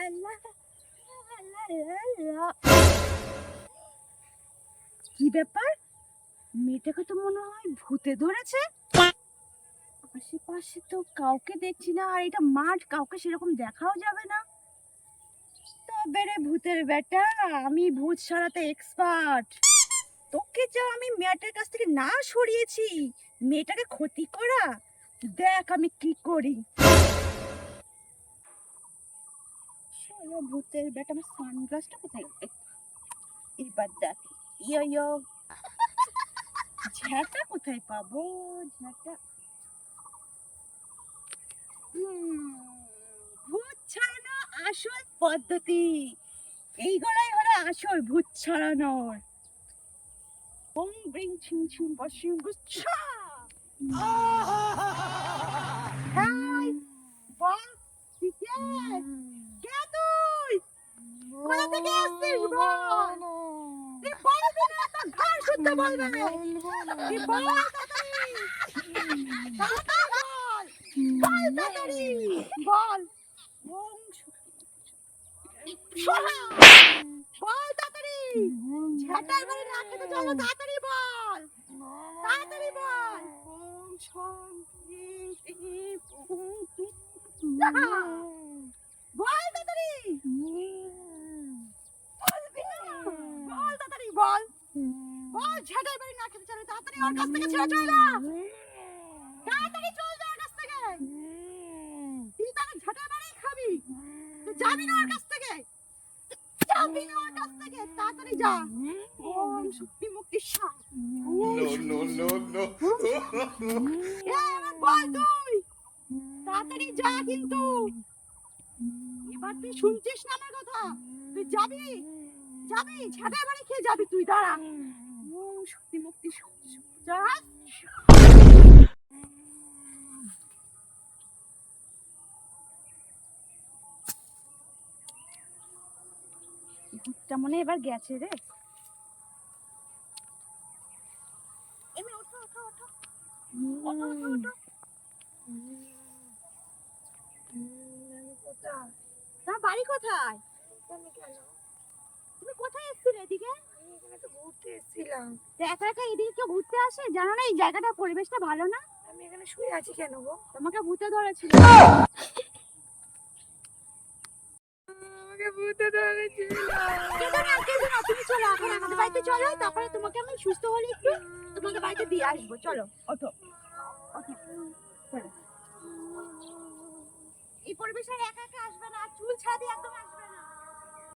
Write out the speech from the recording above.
কি ব্যাপার? মেয়েটাকে তো মনে হয় ভূতে ধরেছে? আশেপাশে তো কাউকে দেখছি না, আর এটা মাঠ, কাউকে সেরকম দেখাও যাবে না। তবে রে ভূতের বেটা, আমি ভূত সারাতে এক্সপার্ট তোকে যা আমি মেয়েটার কাছ থেকে না সরিয়েছি, মেয়েটাকে ক্ষতি করা, দেখ আমি কি করি। ভূতের বেটা আমার সানগ্লাসটা কোথায়? এবার দেখ। ইয়ো ইয়ো। ঝ্যাটা কোথায় পাবো? হুম, ভূত ছাড়ানো আসল পদ্ধতি। এইগুলাই হলো আসল ভূত ছাড়ানোর। বং ব্রিং ছিং ছিং বসিং গুচ্ছা হাই বল তুই কে কে তুই কোথা থেকে আসছিস বল? তুই বলবি না। তো ঘর শুনতে বলবে তুই বল তাড়াতাড়ি। বল। তাড়াতাড়ি। বল। বল তাড়াতাড়ি। ঝাঁটার বাড়ি না খেতে চলো তাড়াতাড়ি বল। তাড়াতাড়ি বল। ওম সম বল তাড়াতাড়ি বলবি না বল। বল বল বাড়ি না খেতে চলো তাড়াতাড়ি ওর কাছ থেকে ছেড়ে চল না তাড়াতাড়ি চল যা ওর কাছ থেকে। তুই তাহলে ঝাঁটার বাড়ি খাবি। তুই যাবি না ওর কাছ থেকে। যাবি না ওর কাছ থেকে। তাড়াতাড়ি যা। ওম শক্তি মুক্তি Shah No, no, no, no. এ বল তুই। তাড়াতাড়ি যা কিন্তু। এবার তুই শুনছিস না আমার কথা। তুই যাবি? যাবি? বাড়ি খেয়ে যাবি তুই দাঁড়া। শক্তি মুক্তি ভূতটা মনে এবার গেছে রে। এমনি ওঠো ওঠো ওঠো। ওঠো ওঠো ওঠো। তোমার বাড়ি কোথায়? তুমি এদিকে? একা একা এদিকে কেউ ঘুরতে আসে? জানো না এই জায়গাটার পরিবেশটা ভালো না? আমি এখানে শুয়ে আছি কেন গো? তোমাকে ভূতে ধরেছিল আমাকে ভূতে ধরেছিল। কেঁদো না, কেঁদো না, তুমি চলো এখন আমাদের বাড়িতে চলো তারপরে তোমাকে আমি সুস্থ হলে একটু তোমাকে বাড়িতে দিয়ে আসব। চলো ওঠো। এই পরিবেশে একা একা আসবে না চুল ছাড়া দিয়ে একদম আসবে